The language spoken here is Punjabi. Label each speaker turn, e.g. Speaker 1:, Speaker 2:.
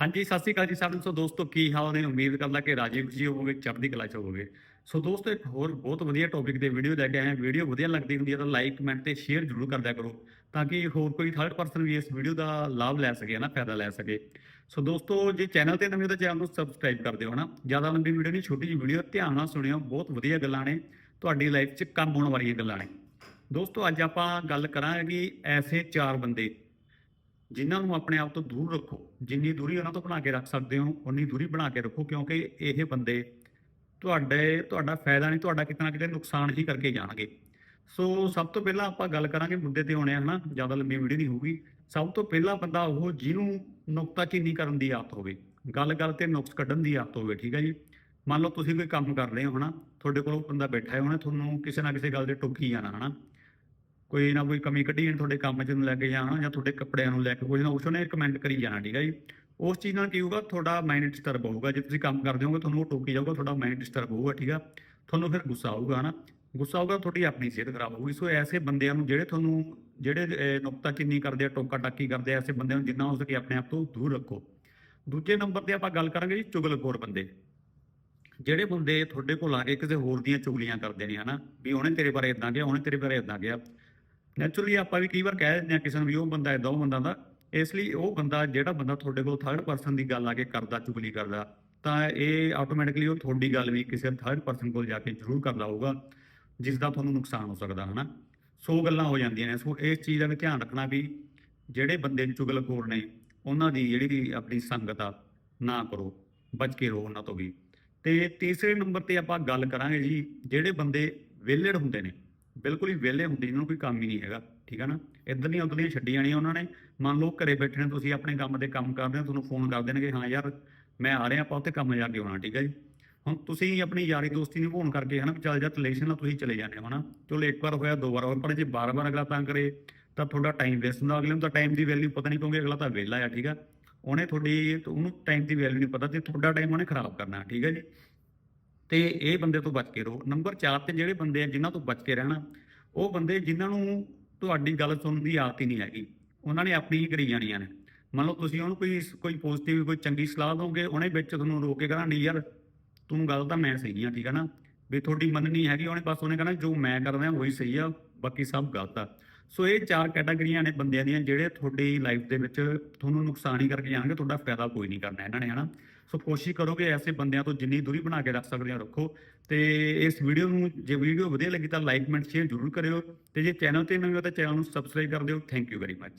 Speaker 1: ਹਾਂਜੀ, ਸਤਿ ਸ਼੍ਰੀ ਅਕਾਲ ਜੀ ਸਾਰਿਆਂ ਨੂੰ। ਸੋ ਦੋਸਤੋ, ਕੀ ਹਾਲ ਨੇ? ਉਮੀਦ ਕਰਦਾ ਕਿ ਰਾਜੀਵ ਜੀ ਹੋਵੋਗੇ, ਚੜ੍ਹਦੀ ਕਲਾ ਚ ਹੋਵੋਗੇ। ਸੋ ਦੋਸਤੋ, ਇੱਕ ਹੋਰ ਬਹੁਤ ਵਧੀਆ ਟੌਪਿਕ ਤੇ ਵੀਡੀਓ ਲੈ ਕੇ ਆਏ ਹਾਂ। ਵੀਡੀਓ ਵਧੀਆ ਲੱਗਦੀ ਹੁੰਦੀ ਹੈ ਤਾਂ ਲਾਈਕ ਕਮੈਂਟ ਤੇ ਸ਼ੇਅਰ ਜ਼ਰੂਰ ਕਰਦਿਆ ਕਰੋ ਤਾਂ ਕਿ ਹੋਰ ਕੋਈ ਥਰਡ ਪਰਸਨ ਵੀ ਇਸ ਵੀਡੀਓ ਦਾ ਲਾਭ ਲੈ ਸਕੇ ਨਾ, ਫਾਇਦਾ ਲੈ ਸਕੇ। ਸੋ ਦੋਸਤੋ, ਜੇ ਚੈਨਲ ਤੇ ਨਵੇਂ ਹੋ ਤਾਂ ਚੈਨਲ ਨੂੰ ਸਬਸਕ੍ਰਾਈਬ ਕਰ ਦਿਓ ਹਨਾ ਜ਼ਿਆਦਾ ਲੰਬੀ ਵੀਡੀਓ ਨਹੀਂ, ਛੋਟੀ ਜਿਹੀ ਵੀਡੀਓ ਧਿਆਨ ਨਾਲ ਸੁਣਿਓ। ਬਹੁਤ ਵਧੀਆ ਗੱਲਾਂ ਨੇ, ਤੁਹਾਡੀ ਲਾਈਫ 'ਚ ਕੰਮ ਆਉਣ ਵਾਲੀਆਂ ਗੱਲਾਂ ਨੇ। ਦੋਸਤੋ, ਅੱਜ ਆਪਾਂ ਗੱਲ ਕਰਾਂਗੇ ਕਿ ਐਸੇ ਚਾਰ ਬੰਦੇ ਜਿਨ੍ਹਾਂ ਨੂੰ ਆਪਣੇ ਆਪ ਤੋਂ ਦੂਰ ਰੱਖੋ, ਜਿੰਨੀ ਦੂਰੀ ਉਹਨਾਂ ਤੋਂ ਬਣਾ ਕੇ ਰੱਖ ਸਕਦੇ ਹੋ ਉਨੀ ਦੂਰੀ ਬਣਾ ਕੇ ਰੱਖੋ, ਕਿਉਂਕਿ ਇਹ ਬੰਦੇ ਤੁਹਾਡੇ, ਤੁਹਾਡਾ ਫਾਇਦਾ ਨਹੀਂ, ਤੁਹਾਡਾ ਕਿਤੇ ਨਾ ਕਿਤੇ ਨੁਕਸਾਨ ਹੀ ਕਰਕੇ ਜਾਣਗੇ। ਸੋ ਸਭ ਤੋਂ ਪਹਿਲਾਂ ਆਪਾਂ ਗੱਲ ਕਰਾਂਗੇ ਮੁੱਦੇ ਤੇ ਆਉਣੇ ਆ, ਹਨਾ? ਜ਼ਿਆਦਾ ਲੰਬੀ ਵੀਡੀਓ ਨਹੀਂ ਹੋਊਗੀ। ਸਭ ਤੋਂ ਪਹਿਲਾਂ ਬੰਦਾ ਉਹ ਜਿਹਨੂੰ ਨੁਕਤਾਚੀਨੀ ਕਰਨ ਦੀ ਆਦਤ ਹੋਵੇ ਗੱਲ-ਗੱਲ ਤੇ ਨੁਕਸ ਕੱਢਣ ਦੀ ਆਦਤ ਹੋਵੇ, ਠੀਕ ਹੈ ਜੀ? ਮੰਨ ਲਓ ਤੁਸੀਂ ਕੋਈ ਕੰਮ ਕਰ ਰਹੇ ਹੋ, ਹਨਾ? ਤੁਹਾਡੇ ਕੋਲ ਬੰਦਾ ਬੈਠਾ ਹੈ, ਉਹਨੇ ਤੁਹਾਨੂੰ ਕਿਸੇ ਨਾ ਕਿਸੇ ਗੱਲ ਤੇ ਟੋਕੀ ਜਾਣਾ, ਹਨਾ? ਕੋਈ ਨਾ ਕੋਈ ਕਮੀ ਕੱਢੀ ਜਾਣੀ ਤੁਹਾਡੇ ਕੰਮ 'ਚ ਨੂੰ ਲੈ ਕੇ ਜਾਣਾ ਜਾਂ ਤੁਹਾਡੇ ਕੱਪੜਿਆਂ ਨੂੰ ਲੈ ਕੇ ਕੁਝ ਨਾ ਕੁਛ, ਉਹਨੇ ਕਮੈਂਟ ਕਰੀ ਜਾਣਾ, ਠੀਕ ਹੈ ਜੀ। ਉਸ ਚੀਜ਼ ਨਾਲ ਕੀ ਹੋਊਗਾ, ਤੁਹਾਡਾ ਮਾਈਂਡ ਡਿਸਟਰਬ ਹੋਊਗਾ। ਜੇ ਤੁਸੀਂ ਕੰਮ ਕਰਦੇ ਹੋਗੇ ਤੁਹਾਨੂੰ ਉਹ ਟੋਕੀ ਜਾਊਗਾ, ਤੁਹਾਡਾ ਮਾਈਂਡ ਡਿਸਟਰਬ ਹੋਊਗਾ, ਠੀਕ ਆ। ਤੁਹਾਨੂੰ ਫਿਰ ਗੁੱਸਾ ਆਊਗਾ, ਹਨਾ। ਗੁੱਸਾ ਆਊਗਾ, ਤੁਹਾਡੀ ਆਪਣੀ ਸਿਹਤ ਖਰਾਬ ਹੋਊਗੀ। ਸੋ ਐਸੇ ਬੰਦਿਆਂ ਨੂੰ ਜਿਹੜੇ ਤੁਹਾਨੂੰ, ਜਿਹੜੇ ਨੁਕਤਾ ਚਿੰਨੀ ਕਰਦੇ ਆ, ਟੋਕਾ ਟਾਕੀ ਕਰਦੇ ਆ, ਐਸੇ ਬੰਦਿਆਂ ਨੂੰ ਜਿੰਨਾ ਹੋ ਸਕੇ ਆਪਣੇ ਆਪ ਤੋਂ ਦੂਰ ਰੱਖੋ। ਦੂਜੇ ਨੰਬਰ ਤੇ ਆਪਾਂ ਗੱਲ ਕਰਾਂਗੇ ਜੀ, ਚੁਗਲਖੋਰ ਬੰਦੇ। ਜਿਹੜੇ ਬੰਦੇ ਤੁਹਾਡੇ ਕੋਲ ਆ ਕੇ ਕਿਸੇ ਹੋਰ ਦੀਆਂ ਚੁਗਲੀਆਂ ਕਰਦੇ ਨੇ, ਹਨਾ, ਵੀ ਉਹਨੇ ਤੇਰੇ ਬਾਰੇ ਇਦਾਂ ਕਿਹਾ, ਉਹਨੇ ਤੇਰੇ ਬਾਰੇ ਇਦਾਂ ਕਿਹਾ। ਨੈਚੁਰਲੀ ਆਪਾਂ ਵੀ ਕਈ ਵਾਰ ਕਹਿ ਦਿੰਦੇ ਆ ਕਿਸੇ ਨੂੰ ਵੀ ਉਹ ਬੰਦਾ ਇਦਾਂ ਉਹ ਬੰਦਾ ਦਾ ਇਸ ਲਈ ਉਹ ਬੰਦਾ, ਜਿਹੜਾ ਬੰਦਾ ਤੁਹਾਡੇ ਕੋਲ ਥਰਡ ਪਰਸਨ ਦੀ ਗੱਲ ਆ ਕੇ ਕਰਦਾ ਚੁਗਲੀ ਕਰਦਾ, ਤਾਂ ਇਹ ਆਟੋਮੈਟਿਕਲੀ ਉਹ ਤੁਹਾਡੀ ਗੱਲ ਵੀ ਕਿਸੇ ਥਰਡ ਪਰਸਨ ਕੋਲ ਜਾ ਕੇ ਜ਼ਰੂਰ ਕਰਦਾ ਹੋਊਗਾ ਜਿਸ ਦਾ ਤੁਹਾਨੂੰ ਨੁਕਸਾਨ ਹੋ ਸਕਦਾ, ਹਨਾ? ਸੋ ਗੱਲਾਂ ਹੋ ਜਾਂਦੀਆਂ ਨੇ। ਸੋ ਇਸ ਚੀਜ਼ ਦਾ ਵੀ ਧਿਆਨ ਰੱਖਣਾ ਵੀ ਜਿਹੜੇ ਬੰਦੇ ਚੁਗਲਖੋਰ ਨੇ, ਉਹਨਾਂ ਦੀ ਜਿਹੜੀ ਆਪਣੀ ਸੰਗਤ ਆ, ਨਾ ਕਰੋ, ਬਚ ਕੇ ਰਹੋ ਉਹਨਾਂ ਤੋਂ ਵੀ। ਤੇ ਤੀਸਰੇ ਨੰਬਰ ਤੇ ਆਪਾਂ ਗੱਲ ਕਰਾਂਗੇ ਜੀ, ਜਿਹੜੇ ਬੰਦੇ ਵਿਹਲੜ ਹੁੰਦੇ ਨੇ ਬਿਲਕੁਲ ਹੀ ਵਿਹਲੇ ਹੁੰਦੇ ਜਿਹਨਾਂ ਨੂੰ ਕੋਈ ਕੰਮ ਹੀ ਨਹੀਂ ਹੈਗਾ, ਠੀਕ ਹੈ ਨਾ? ਇੱਧਰ ਨਹੀਂ ਉੱਧਰ ਨਹੀਂ ਛੱਡੀ ਜਾਣੀ ਉਹਨਾਂ ਨੇ, ਮੰਨ ਲਓ ਘਰੇ ਬੈਠੇ ਨੇ, ਤੁਸੀਂ ਆਪਣੇ ਕੰਮ ਦੇ ਕੰਮ ਕਰਦੇ ਹੋ, ਤੁਹਾਨੂੰ ਫੋਨ ਕਰ ਦੇਣਗੇ, ਹਾਂ ਯਾਰ, ਮੈਂ ਆ ਰਿਹਾ, ਆਪਾਂ ਉੱਥੇ ਕੰਮ ਜਾ ਕੇ ਆਉਣਾ, ਠੀਕ ਹੈ ਜੀ? ਹੁਣ ਤੁਸੀਂ ਆਪਣੀ ਯਾਰੀ ਦੋਸਤੀ ਨੂੰ ਫੋਨ ਕਰਕੇ, ਹਨਾ, ਵੀ ਚੱਲ ਜਾ ਰਿਲੇਸ਼ਨ ਨਾਲ ਤੁਸੀਂ ਚਲੇ ਜਾਂਦੇ ਹੋ, ਹਨਾ? ਚਲੋ ਇੱਕ ਵਾਰ ਹੋਇਆ, ਦੋ ਵਾਰ ਹੋਇਆ, ਪਰ ਜੇ ਬਾਰ-ਬਾਰ ਅਗਲਾ ਤਾਂ ਕਰੇ, ਤਾਂ ਤੁਹਾਡਾ ਟਾਈਮ ਵੇਸਟ ਹੁੰਦਾ, ਅਗਲੇ ਨੂੰ ਤਾਂ ਟਾਈਮ ਦੀ ਵੈਲਿਊ ਪਤਾ ਨਹੀਂ ਕਿਉਂਕਿ ਅਗਲਾ ਤਾਂ ਵਿਹਲਾ ਆ, ਠੀਕ ਆ? ਉਹਨੇ ਤੁਹਾਡੀ, ਉਹਨੂੰ ਟਾਈਮ ਦੀ ਵੈਲਿਊ ਨਹੀਂ ਪਤਾ, ਤੇ ਤੁਹਾਡਾ ਟਾਈਮ ਉਹਨੇ ਖਰਾਬ ਕਰਨਾ, ਠੀਕ ਹੈ ਜੀ? ਤੇ ਇਹ ਬੰਦੇ ਤੋਂ ਬਚ ਕੇ ਰਹੋ। ਨੰਬਰ 4 ਤੇ ਜਿਹੜੇ ਬੰਦੇ ਆ, ਜਿਨ੍ਹਾਂ ਤੋਂ ਬਚ ਕੇ ਰਹਿਣਾ, ਉਹ ਬੰਦੇ ਜਿਨ੍ਹਾਂ ਨੂੰ ਤੁਹਾਡੀ ਗੱਲ ਸੁਣਨ ਦੀ ਆਦਤ ਹੀ ਨਹੀਂ ਹੈਗੀ, ਉਹਨਾਂ ਨੇ ਆਪਣੀ ਹੀ ਕਰੀ ਜਾਣੀਆਂ ਨੇ ਮੰਨ ਲਓ ਤੁਸੀਂ ਉਹਨੂੰ ਕੋਈ ਕੋਈ ਪੋਜ਼ਿਟਿਵ ਕੋਈ ਚੰਗੀ ਸਲਾਹ ਦੋਗੇ, ਉਹਨੇ ਵਿੱਚ ਤੁਹਾਨੂੰ ਰੋਕ ਕੇ ਕਹਣਾ, ਨਹੀਂ ਯਾਰ, ਤੂੰ ਗੱਲ ਤਾਂ ਮੈਂ ਸਹੀ ਆ, ਠੀਕ ਆ ਨਾ? ਵੀ ਤੁਹਾਡੀ ਮੰਨਣੀ ਹੈਗੀ, ਉਹਨੇ ਬਸ ਉਹਨੇ ਕਹਣਾ, ਜੋ ਮੈਂ ਕਰ ਰਿਹਾ ਉਹੀ ਸਹੀ ਆ, ਬਾਕੀ ਸਭ ਗਲਤ ਆ। ਸੋ ਇਹ ਚਾਰ ਕੈਟਾਗਰੀਆਂ ਨੇ ਬੰਦਿਆਂ ਦੀਆਂ, ਜਿਹੜੇ ਤੁਹਾਡੀ ਲਾਈਫ ਦੇ ਵਿੱਚ ਤੁਹਾਨੂੰ ਨੁਕਸਾਨ ਹੀ ਕਰਕੇ ਜਾਣਗੇ, ਤੁਹਾਡਾ ਫਾਇਦਾ ਕੋਈ ਨਹੀਂ ਕਰਨਾ ਇਹਨਾਂ ਨੇ, ਹਨਾ? ਸੋ ਕੋਸ਼ਿਸ਼ ਕਰੋ ਕਿ ਐਸੇ ਬੰਦਿਆਂ ਤੋਂ ਜਿੰਨੀ ਦੂਰੀ ਬਣਾ ਕੇ ਰੱਖ ਸਕਦੇ ਹੋ, ਰੱਖੋ। ਤੇ ਇਸ ਵੀਡੀਓ ਨੂੰ, ਜੇ ਵੀਡੀਓ ਵਧੀਆ ਲੱਗੀ ਤਾਂ ਲਾਈਕ ਕਮੈਂਟ ਸ਼ੇਅਰ ਜ਼ਰੂਰ ਕਰਿਓ। ਤੇ ਜੇ ਚੈਨਲ ਤੇ ਨਵੇਂ ਹੋ ਤਾਂ ਚੈਨਲ ਨੂੰ ਸਬਸਕ੍ਰਾਈਬ ਕਰ ਦਿਓ। Thank you very much